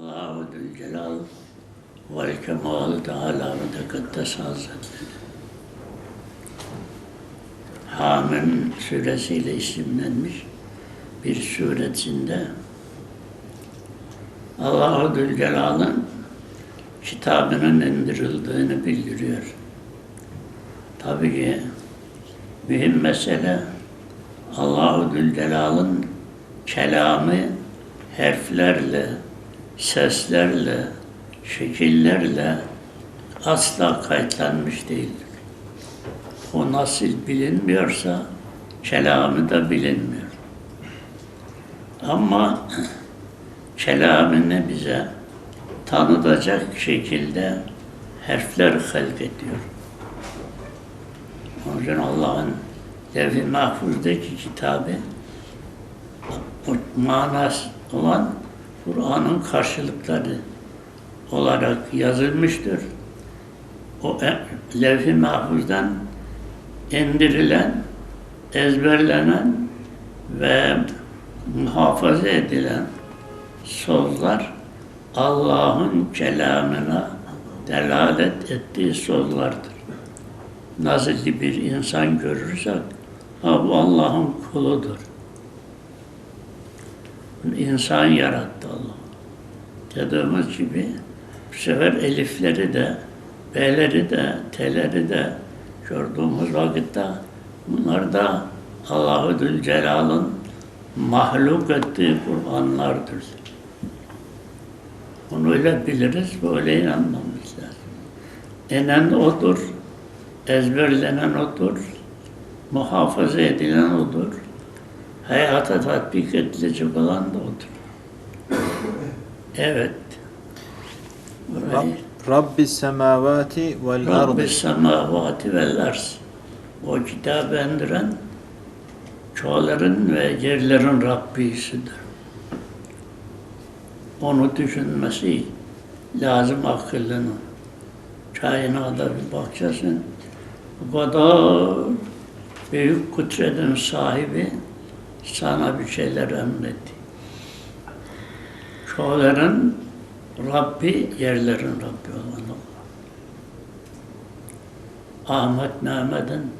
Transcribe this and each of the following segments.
Allahu Zülcelal vel Kemal Teala ve Tekaddes Hazretleri. Hamim suresiyle isimlenmiş bir suretinde Allahu Zülcelal'ın kitabının indirildiğini bildiriyor. Tabii ki mühim mesele Allahu Zülcelal'ın kelamı harflerle, seslerle, şekillerle asla kayıtlanmış değildir. O nasıl bilinmiyorsa kelamı da bilinmiyor. Ama kelamını bize tanıtacak şekilde harfler halk ediyor. Onun için Allah'ın Levh-i Mahfuz'daki kitabı manası olan Kur'an'ın karşılıkları olarak yazılmıştır. O e- Levh-i Mahfuz'dan indirilen, ezberlenen ve muhafaza edilen sözler Allah'ın kelamına delalet ettiği sözlerdir. Nasıl bir insan görürsek, ha bu Allah'ın kuludur. İnsan yarattı Allah. Dediğimiz gibi bu sefer elifleri de, b'leri de, t'leri de gördüğümüz vakitte bunlar da Allahu Zülcelal'ın mahluk ettiği Kur'anlardır. Bunu öyle biliriz, böyle inanmamız lazım. Enen odur, ezberlenen odur, muhafaza edilen odur, hayata tatbik edilecek olan da odur. Evet. Rab, Burayı Rabbi semavati vel Rabbi ardı. semavati vel arz. O kitabı indiren çoğaların ve yerlerin Rabbisidir. Onu düşünmesi lazım akıllının. Çayına da bir bakacaksın. Bu kadar büyük kudretin sahibi sana bir şeyler emretti. Çoğaların Rabbi, yerlerin Rabbi olan Allah. Ahmet Mehmet'in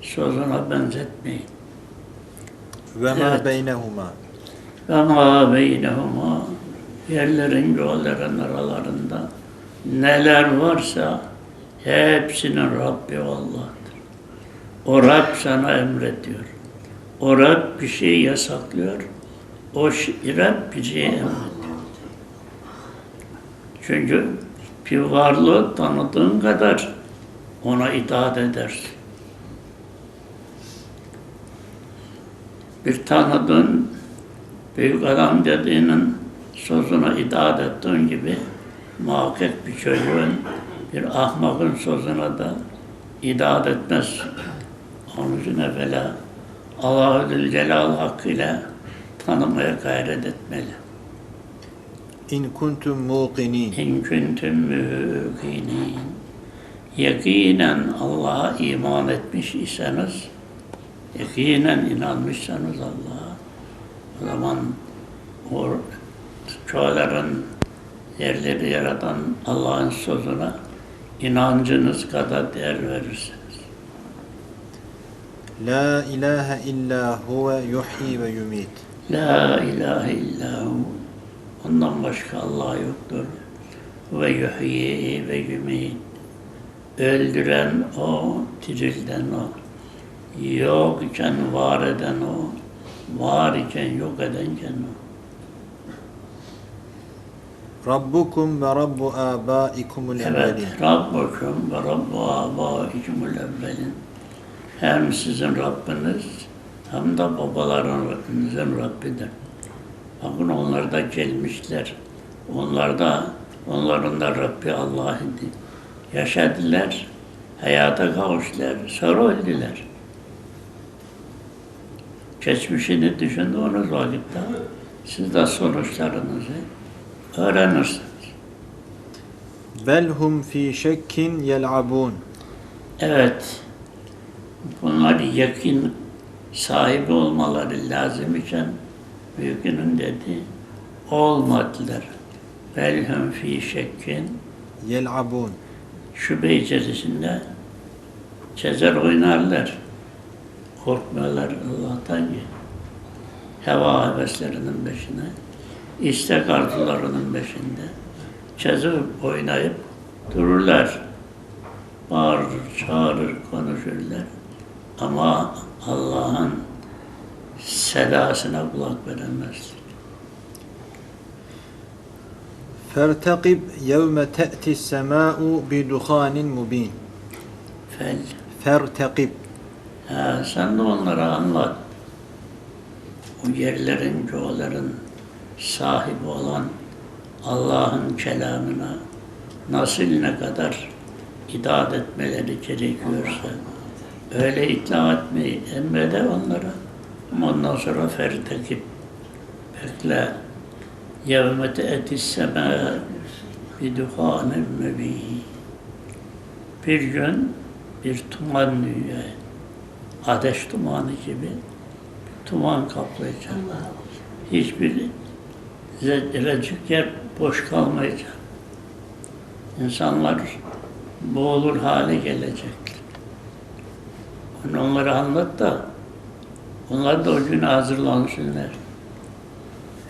sözüne benzetmeyin. Ve ma Evet. beynehuma. Ve ma beynehuma yerlerin göğlerin aralarında neler varsa hepsinin Rabbi Allah'tır. O Rab sana emrediyor. O Rab bir şey yasaklıyor. O Rab bir şey emrediyor. Çünkü bir varlığı tanıdığın kadar ona itaat edersin. Bir tanıdığın büyük adam dediğinin sözüne itaat ettiğin gibi muhakkak bir çocuğun, bir ahmakın sözüne de itaat etmez. Onun için evvela Allah-u Zülcelal hakkıyla tanımaya gayret etmeli. İn kuntum muqinin. İn kuntum mükinin. Yakinen Allah'a iman etmiş iseniz, yakinen inanmışsanız Allah'a, o zaman o çoğaların yerleri yaratan Allah'ın sözüne inancınız kadar değer verirsiniz. La ilahe illa huve yuhyi ve yumit. La ilahe illa hu. Ondan başka Allah yoktur. Ve yuhyi ve yumit. Öldüren o, dirilden o. Yok iken var eden o. Var iken yok edenken o. Rabbukum ve Rabbu abaikumul Evet, evvelin. Rabbukum ve Rabbu abaikumul evvelin. Hem sizin Rabbiniz hem de babalarınızın Rabbidir. Bakın onlar da gelmişler. Onlar da, onların da Rabbi Allah idi. Yaşadılar, hayata kavuştular, sonra öldüler. Geçmişini düşündüğünüz vakitte siz de sonuçlarınızı öğrenirsiniz. Belhum fi şekkin yel'abun. Evet, bunlar yakin sahibi olmaları lazım iken büyükünün dedi, olmadılar. Belhum fi şekkin yel'abun. şüphe içerisinde çezer oynarlar. Korkmuyorlar Allah'tan ki. Heva heveslerinin peşine, istek arzularının peşinde çezip oynayıp dururlar. Bağırır, çağırır, konuşurlar. Ama Allah'ın sedasına kulak. Fertakib yevme te'ti sema'u bi duhanin mubin. Fel Fertakib. Ha, sen de onlara anlat. O yerlerin, göğlerin sahibi olan Allah'ın kelamına nasıl ne kadar itaat etmeleri gerekiyorsa öyle itaat etmeyi emreder onlara. Ama ondan sonra fertekip bekle yevme te'etis semâ biduhanin mübîn bir gün bir tuman dünya, ateş tumanı gibi tuman kaplayacak. Hiçbir zerrecik yer boş kalmayacak. İnsanlar boğulur hale gelecekler. Onu onlara anlat da onlar da o güne hazırlansınlar.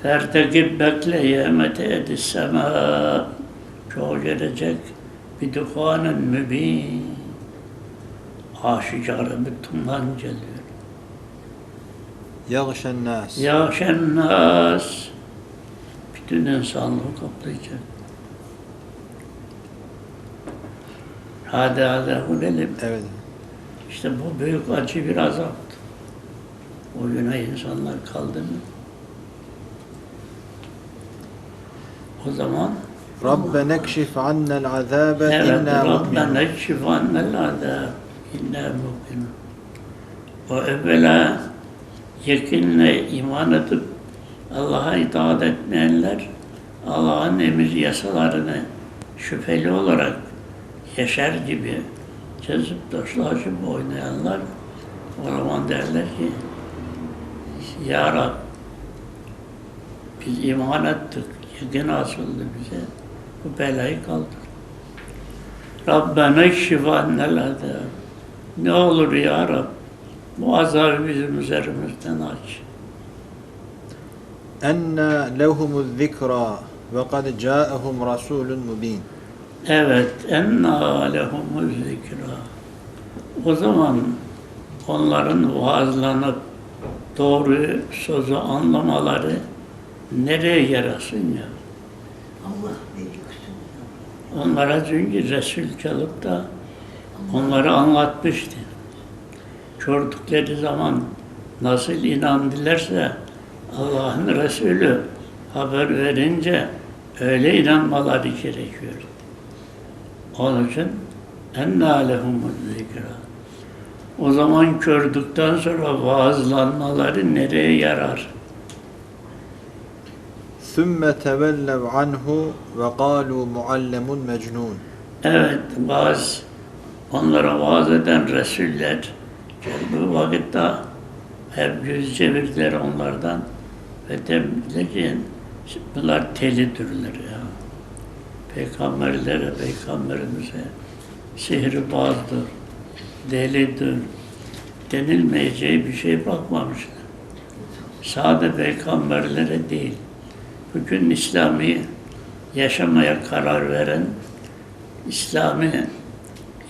Fertekib bekle yemete edis sema çoğu gelecek bir duhanın mübin aşikarı bir tuman geliyor. Yagşen nas. Yaşen nas bütün insanlığı kaplayacak. Hadi hadi hulelim. Evet. İşte bu büyük acı bir azaptı. O güne insanlar kaldı mı? O zaman Rabbena ekşif annel azabe inna. Rabbena ekşif annel azab inna mu'minun. O evvela yekinle iman edip Allah'a itaat etmeyenler Allah'ın emir yasalarını şüpheli olarak yaşar gibi çözüp taşlaşıp oynayanlar o zaman derler ki Ya Rab biz iman ettik, yakin açıldı bize, bu belayı kaldır. Rabbena ekşif annel azab. Ne olur ya Rab, bu azabı bizim üzerimizden aç. Enna lehumuz zikra ve kad ca'ahum rasulun mubin. Evet, enna lehumuz zikra. O zaman onların vaazlanıp doğru sözü anlamaları nereye yarasın ya? Allah büyüksün. Onlara çünkü Resul kalıp da onları anlatmıştı. Gördükleri zaman nasıl inandılarsa Allah'ın Resulü haber verince öyle inanmaları gerekiyor. Onun için ennâ lehumuz zikra. O zaman gördükten sonra vaazlanmaları nereye yarar? Sümme tevellev anhu ve kalu muallemun mecnun. Evet, vaaz, onlara vaaz eden Resuller geldiği vakitte hep yüz çevirdiler onlardan ve dediler ki bunlar telidirler ya. Peygamberlere, peygamberimize sihirbazdır, delidir, denilmeyeceği bir şey bakmamışlar. Sade peygamberlere değil, bugün İslami yaşamaya karar veren İslami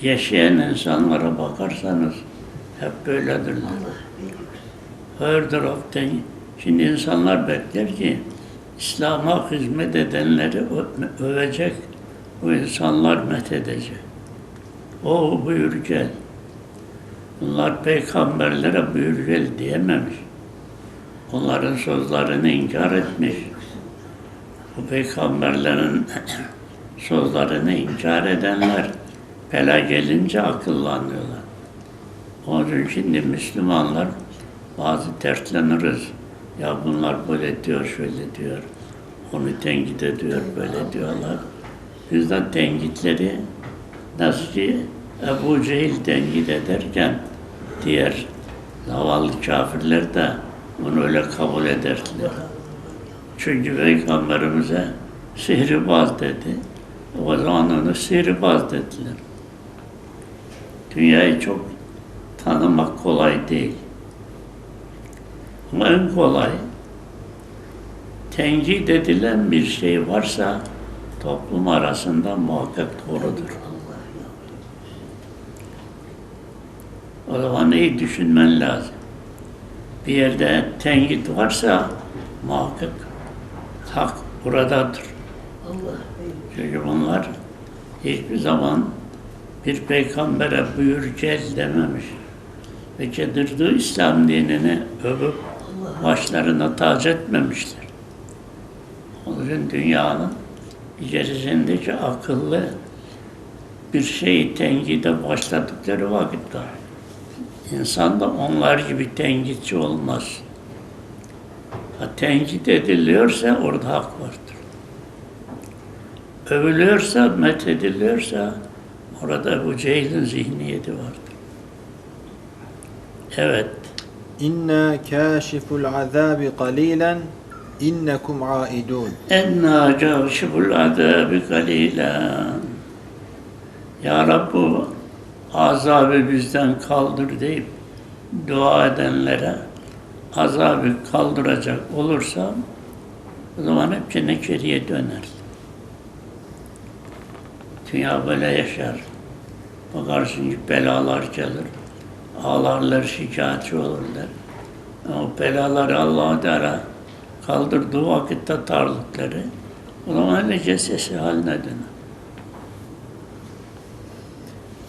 yaşayan insanlara bakarsanız hep böyledirler. Her taraftan. Şimdi insanlar bekler ki İslam'a hizmet edenleri övecek, bu insanlar methedecek. O buyur gel. Bunlar peygamberlere buyur gel diyememiş. Onların sözlerini inkar etmiş. Bu peygamberlerin sözlerini inkar edenler bela gelince akıllanıyorlar. Onun için şimdi Müslümanlar bazı dertleniriz. Ya bunlar böyle diyor, şöyle diyor. Onu tenkit ediyor, böyle diyorlar. Biz de tenkitleri nasıl ki Ebu Cehil tenkit ederken diğer zavallı kafirler de onu öyle kabul ederdiler. Çünkü Peygamberimize sihirbaz dedi. O zaman onu sihirbaz dediler. Dünyayı çok tanımak kolay değil. En kolay tenkit edilen bir şey varsa toplum arasında muhakkak doğrudur. O zaman iyi düşünmen lazım. Bir yerde tenkit varsa muhakkak hak buradadır. Allah. Çünkü bunlar hiçbir zaman bir peygambere buyur gel dememiş. Ve getirdiği İslam dinini övüp başlarına tac etmemişler. Onun dünyanın içerisindeki akıllı bir şeyi tenkide başladıkları vakitte insan da onlar gibi tenkitçi olmaz. Ha, tenkit ediliyorsa orada hak vardır. Övülüyorsa, methediliyorsa orada bu cehilin zihniyeti vardır. Evet. İnna kâşiful azâbi qalîlen innekum âidûn. Enna cavşibul azabi kalila. Ya Rabbi azabı bizden kaldır deyip dua edenlere azabı kaldıracak olursam o zaman hep cennet geriye döner. Dünya böyle yaşar. Bakarsın ki belalar gelir. Ağlarlar, şikayetçi olurlar. O belaları Allah-u Teala kaldırdığı vakitte tarlıkları o zaman necesesi haline döner.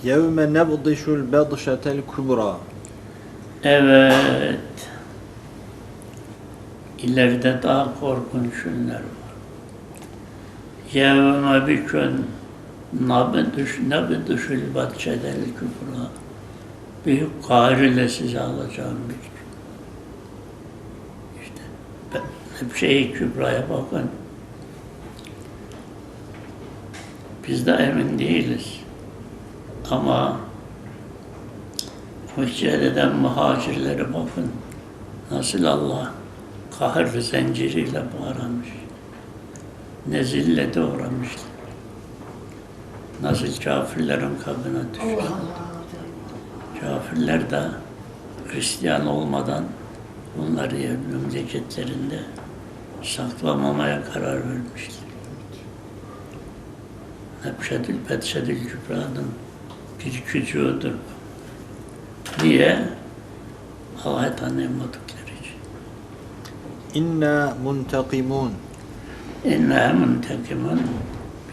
Yevme nebdişul bedşetel kubra. Evet. İleride daha korkunç günler var. Yevme bir gün nabdüş, nabdüşül batçedel Büyük kahriyle sizi alacağım bir gün. İşte ben hep şeyi kübraya bakın. Biz de emin değiliz. Ama hicret eden muhacirlere bakın. Nasıl Allah kahır zinciriyle bağlamış. Ne zillete uğramışlar. Nasıl kafirlerin kabına Allah düşmüş. Allah. Kafirler de Hristiyan olmadan bunları memleketlerinde saklamamaya karar vermişler. Nebşedül Betşedül Kübra'nın bir küçüğüdür. Niye? Allah'ı tanıyamadıkları için. İnna muntakimun. İnne muntekimun.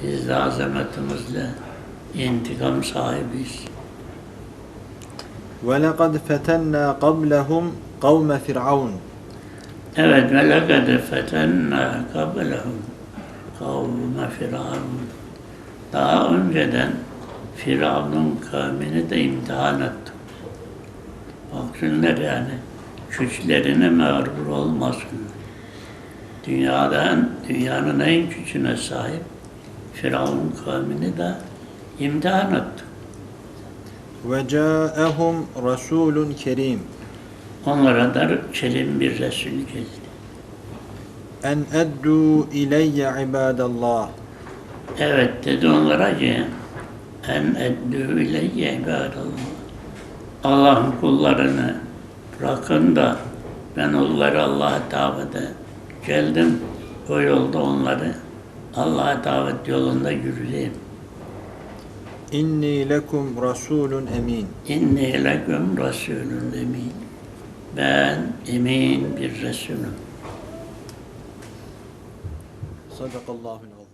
Biz de azametimizle intikam sahibiyiz. Lekad fetenna qablahum kavme firavun. Evet ve lekad fetenna kablehum kavme firavun. Daha önceden Firavun'un kavmini de imtihan ettim. Baksınlar yani güçlerine mağrur olmasınlar. Dünyadan, dünyanın en gücüne sahip Firavun kavmini de imtihan ettim. Ve câehum rasulun kerim. Onlara da kerim bir Resul geldi. En eddu ileyye ibadallah. Evet dedi onlara ki en eddü ileyye ibadallah. Allah'ın kullarını bırakın da ben onları Allah'a davete geldim. O yolda onları Allah'a davet yolunda yürüyeyim. İnni lekum rasulun emin. İnni leküm Resulün emin. Ben emin bir Resulüm. Sadakallahul azim.